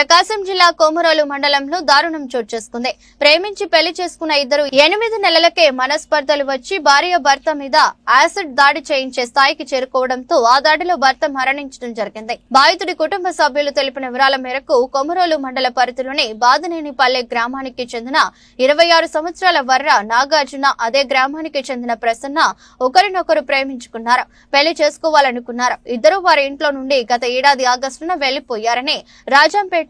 ప్రకాశం జిల్లా కోమరోలు మండలంలో దారుణం చోటు చేసుకుంది. ప్రేమించి పెళ్ళి చేసుకున్న ఇద్దరు ఎనిమిది నెలలకే మనస్పర్ధలు వచ్చి భార్య భర్త మీద యాసిడ్ దాడి చేయించే స్థాయికి చేరుకోవడంతో ఆ దాడిలో భర్త మరణించడం జరిగింది. బాధితుడి కుటుంబ సభ్యులు తెలిపిన వివరాల మేరకు కొమరోలు మండల పరిధిలోని బాదనేనిపల్లె గ్రామానికి చెందిన ఇరవై ఆరు సంవత్సరాల వర్ర నాగార్జున అదే గ్రామానికి చెందిన ప్రసన్న ఒకరినొకరు ప్రేమించుకున్నారు. పెళ్ళి చేసుకోవాలనుకున్నారు. ఇద్దరు వారి ఇంట్లో నుండి గత ఏడాది ఆగస్టున వెళ్ళిపోయారని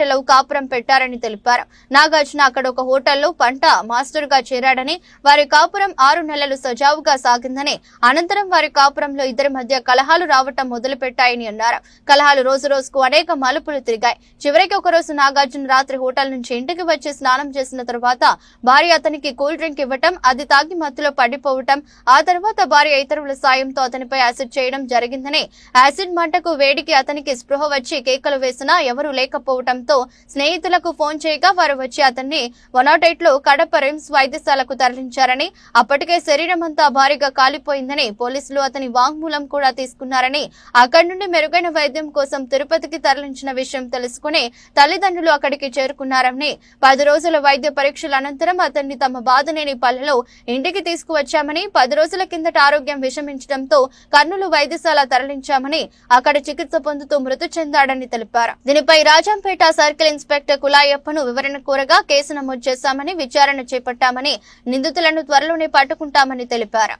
రాజంపేటలో కాపురం పెట్టారని తెలిపారు. నాగార్జున అక్కడ ఒక హోటల్లో పంట మాస్టర్గా చేరాడని వారి కాపురం ఆరు నెలలు సజావుగా సాగిందని అనంతరం వారి కాపురంలో ఇద్దరి మధ్య కలహాలు రావటం మొదలు పెట్టాయని అన్నారు. కలహాలు రోజు రోజుకు అనేక మలుపులు తిరిగాయి. చివరికి ఒక రోజు నాగార్జున రాత్రి హోటల్ నుంచి ఇంటికి వచ్చి స్నానం చేసిన తర్వాత భార్య అతనికి కూల్ డ్రింక్ ఇవ్వటం అది తాగి మత్తులో పడిపోవటం ఆ తర్వాత భార్య ఇతరుల సాయంతో అతనిపై యాసిడ్ చేయడం జరిగిందని యాసిడ్ మంటకు వేడికి అతనికి స్పృహ వచ్చి కేకలు వేసినా ఎవరూ లేకపోవడంతో స్నేహితులకు ఫోన్ చేయగా వారు వచ్చి అతన్ని వన్లో కడప రిమ్స్ వైద్యశాలకు తరలించారని అప్పటికే శరీరం అంతా భారీగా కాలిపోయిందని పోలీసులు అతని వాంగ్మూలం కూడా తీసుకున్నారని అక్కడి నుండి మెరుగైన వైద్యం కోసం తిరుపతికి తరలించిన విషయం తెలుసుకుని తల్లిదండ్రులు అక్కడికి చేరుకున్నారని పది రోజుల వైద్య పరీక్షల అనంతరం అతన్ని తమ బాధనేని పల్లెలో ఇంటికి తీసుకువచ్చామని పది రోజుల కిందట ఆరోగ్యం విషమించడంతో కర్నూలు వైద్యశాల తరలించామని అక్కడ చికిత్స పొందుతూ మృతి చెందాడని తెలిపారు. దీనిపై రాజంపేట సర్కిల్ ఇన్స్పెక్టర్ కులాయప్పను వివరణ కోరగా కేసు నమోదు చేశామని విచారణ చేపట్టామని నిందితులను త్వరలోనే పట్టుకుంటామని తెలిపారు.